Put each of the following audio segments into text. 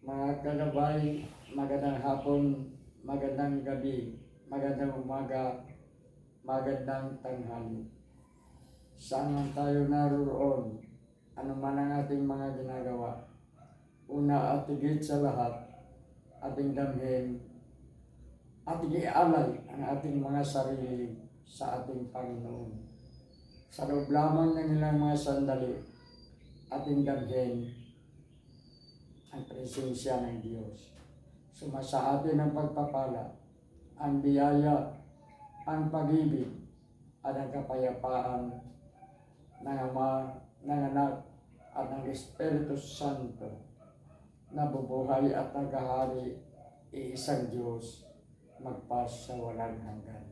Mga kalabay, magandang hapon, magandang gabi, magandang umaga, magandang tanghali. Saan man tayo naroon, ano man ang ating mga ginagawa, una at higit sa lahat, ating damhin, ating ialay ang ating mga sarili sa ating Panginoon. Sa loob lamang ng ilang mga sandali, ating damhin ang presensya ng Diyos. Sumasa atin ang pagpapala, ang biyaya, ang pag-ibig, at ang kapayapaan ng Ama, ng Anak, at ng Espiritu Santo na bubuhay at naghahari iisang Diyos magpas sa walang hanggan.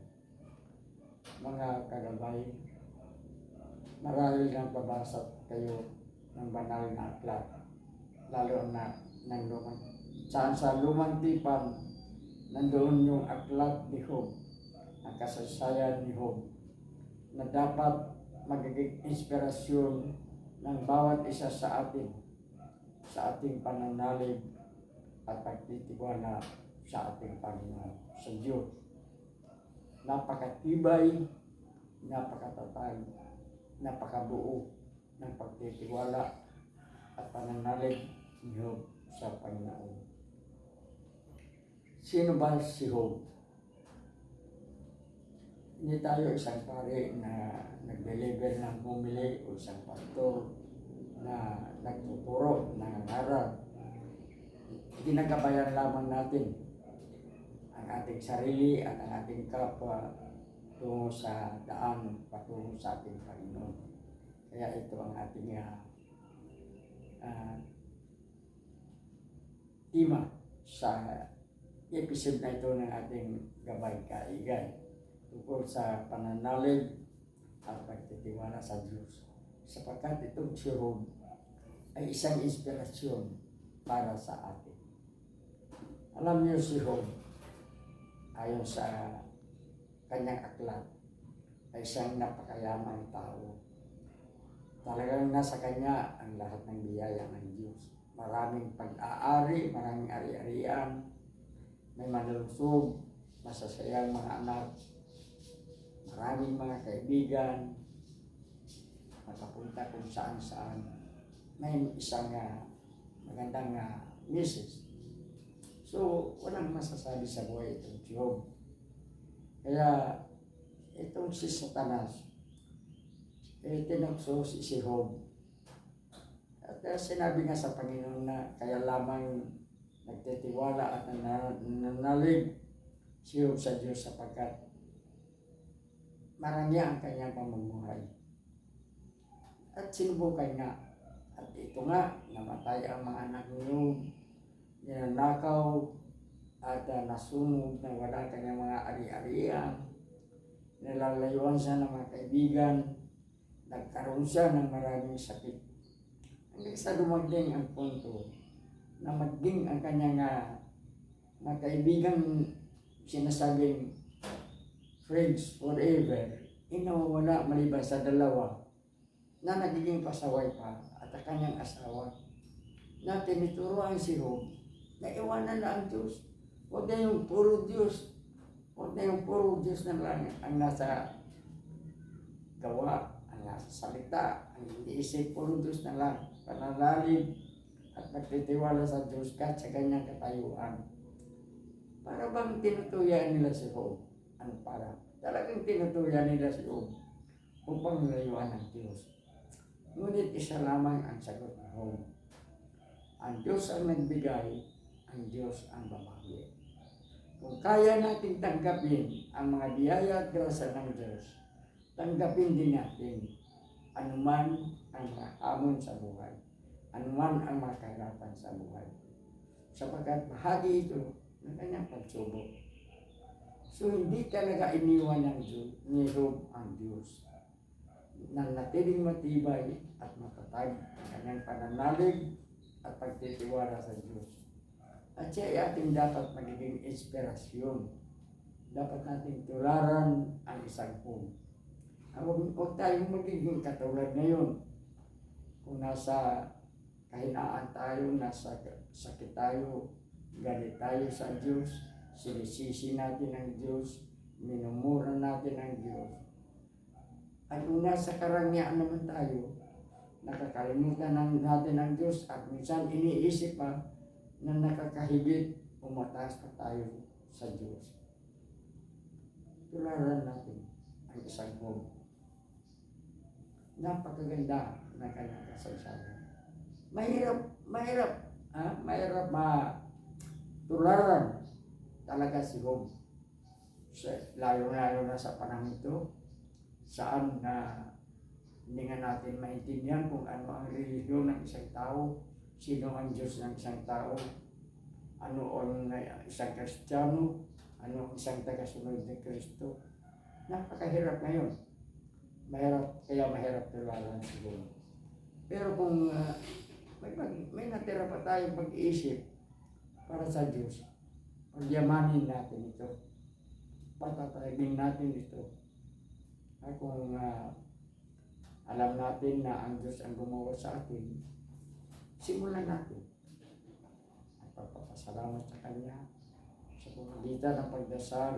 Mga kagabay, marahil nang pabasa kayo ng banal na aklat, lalo na ng lumang, saan sa lumang tipan, nandoon yung aklat ni Job, ang kasaysayan ni Job, na dapat magiging inspirasyon ng bawat isa sa atin sa ating pananalig at pagtitiwala sa ating Panginoon, sa Diyos. Napakatibay, napakatatag, napakabuo ng pagtitiwala at pananalig ni Job sa Panginoon. Sino ba si Job? Hindi tayo isang pare na nag-deliver ng bumili o isang pastor na nagtuturo, nangangaral. Ginagabayan lamang natin ang ating sarili at ang ating kapwa tungo sa daan patungo sa ating Panginoon. Kaya ito ang ating uh, uh, tema sa episode na ito ng ating gabay kaigay tungkol sa pananalig at pagtitiwala sa Diyos sapagkat itong si Job ay isang inspirasyon para sa atin. Alam niyo si Job, ayon sa kanyang aklat, ay isang napakayamang tao. Talagang nasa kanya ang lahat ng biyaya ng Diyos. Maraming pag-aari, maraming ari-arian, may manulusog, masasayang mga anak, maraming mga kaibigan, makapunta kung saan saan. May isang uh, magandang uh, message. So, walang masasabi sa buhay itong Job. Kaya, itong si Satanas, tinakso si, Job. At uh, sinabi nga sa Panginoon na kaya lamang nagtitiwala at nanalig si Job sa Diyos sapagkat marami ang kanyang pamumuhay. At sinubukan nga. At ito nga, namatay ang mga anak niyo, ninanakaw, at uh, nasunog na wala kanyang mga ari-arian. Nilalayuan siya ng mga kaibigan. Nagkaroon siya ng maraming sakit. Hanggang sa dumagling ang punto na maging ang kanyang uh, mga kaibigan sinasabing friends forever, inawawala maliban sa dalawa na nagiging pasaway pa at ang kanyang asawa na tinituruan si Job na iwanan na ang Diyos. Huwag na yung puro Diyos. Huwag na yung puro Diyos na lang ang nasa gawa, salita, ang hindi isip, puro Diyos na lang. Pananalig at nagtitiwala sa Diyos kahit sa kanyang katayuan. Para bang tinutuyan nila si Job? Ano para? Talagang tinutuyan nila si Job upang layuan ng Diyos. Ngunit isa lamang ang sagot ng Job. Ang Diyos ang nagbigay, ang Diyos ang babawi. Kung kaya nating tanggapin ang mga biyaya at grasa ng Diyos, tanggapin din natin anuman ang mga hamon sa buhay, anuman ang mga kahirapan sa buhay. Sapagkat bahagi ito ng kanyang pagsubok. So hindi talaga iniwan ng Diyos, ni Job ang Diyos. Nanatiling matibay at matatag ang kanyang pananalig at pagtitiwala sa Diyos. At siya ay ating dapat magiging inspirasyon. Dapat nating tularan ang isang kung. Huwag, tayong magiging katulad ngayon. Kung nasa kahinaan tayo, nasa sakit tayo, galit tayo sa Diyos, sinisisi natin ang Diyos, minumura natin ang Diyos. At kung nasa karangyaan naman tayo, nakakalimutan natin ang Diyos at minsan iniisip pa na nakakahigit umataas pa tayo sa Diyos. Tularan natin ang isang home. Napakaganda na kanyang kasaysayan. Mahirap, mahirap, ha? mahirap ma tularan talaga si Job. Lalo-lalo na sa panahon ito, saan na hindi nga natin maintindihan kung ano ang relihiyon ng isang tao, sino ang Diyos ng isang tao, ano ang uh, isang Kristiyano, ano ang isang tagasunod ni Kristo. Napakahirap ngayon. Mahirap, kaya mahirap tularan siguro. Pero kung uh, may, pag- may natira pa tayong pag-iisip para sa Diyos, pagyamanin natin ito. Patatayagin natin ito. At kung uh, alam natin na ang Diyos ang gumawa sa atin, simulan natin. At pagpapasalamat sa Kanya sa pamagitan ng pagdasal.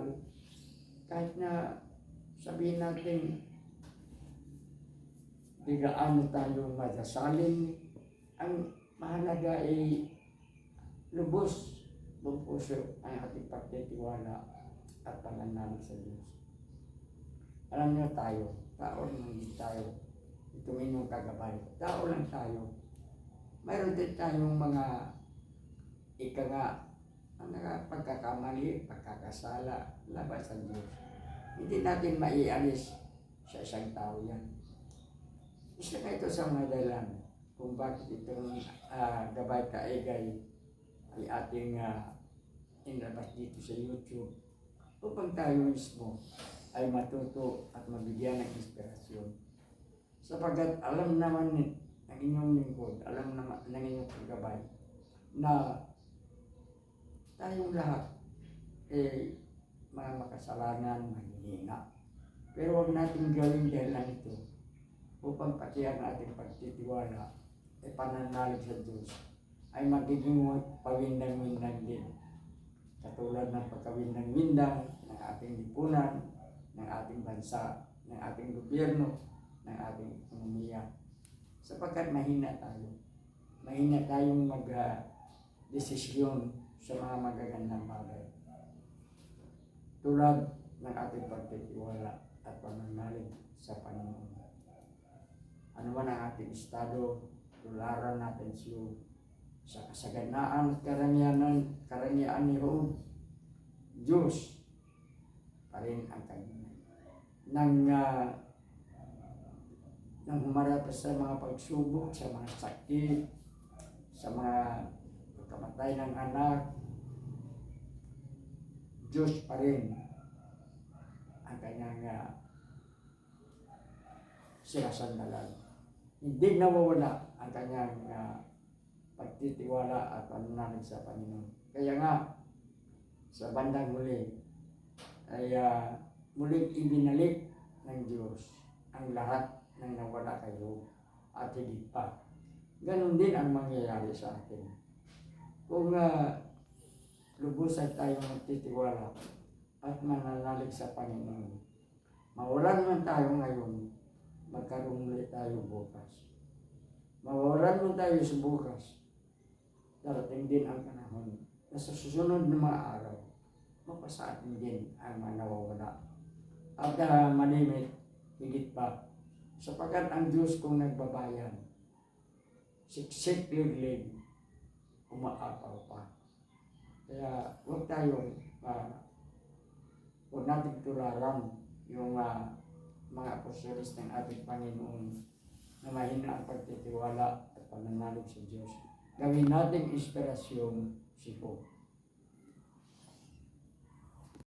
Kahit na sabihin natin, bigaan tayo madasalin, ang mahalaga ay lubos ng puso ang ating pagtitiwala at pananalig sa Diyos. Alam niyo tayo, tao lang din tayo. Ito inyong kagabay. Tao lang tayo. Mayroon din tayong mga ika nga, ang mga pagkakamali, pagkakasala, laban sa Diyos. Hindi natin maialis sa isang tao yan. Isa na ito sa mga dahilan kung bakit itong ah, gabay kaegay ay ating uh, inabas dito sa YouTube upang tayo mismo ay matuto at mabigyan ng inspirasyon. Sapagkat alam naman ni ng inyong lingkod, alam naman ng inyong kagabay na tayong lahat eh mga makasalanan, mahihina. Pero huwag natin gawin dahilan ito upang pati ang ating pagtitiwala ay pananalig sa Diyos ay magiging pawindang-windang din. Katulad ng pagkawindang-windang ng ating lipunan, ng ating bansa, ng ating gobyerno, ng ating ekonomiya. Sapagkat mahina tayo. Mahina tayong mag-desisyon sa mga magagandang bagay. Tulad ng ating pagtitiwala at pananalig sa Panginoon. Ano man ang ating estado, tularan natin siya sa kasaganaan at karangyaan, karangyaan ni Job. Diyos pa rin ang kanya. Nang, uh, nang humarap sa mga pagsubok, sa mga sakit, sa mga pagkamatay ng anak, Diyos pa rin ang kanyang uh, sinasandalan. Hindi nawawala ang kanyang uh, pagtitiwala at pananalig sa Panginoon. Kaya nga, sa bandang huli, ay uh, muling ibinalik ng Diyos ang lahat ng nawala kayo at higit pa. Ganon din ang mangyayari sa atin. Kung uh, lubusan tayong magtitiwala at mananalig sa Panginoon, mawalan man tayo ngayon, magkaroon ulit tayo bukas. Mawawalan mo tayo sa bukas, darating din ang panahon na sa susunod na mga araw, mapasa atin din ang mga nawawala. At uh, malimit, higit pa, sapagkat ang Diyos kung nagbabayan, siksik liglig, umaapaw pa. Kaya huwag tayong, uh, huwag natin tularan yung uh, mga apostolis ng ating Panginoon na mahina ang pagtitiwala at pananalig sa Diyos. Gawin natin inspirasyon si Pope.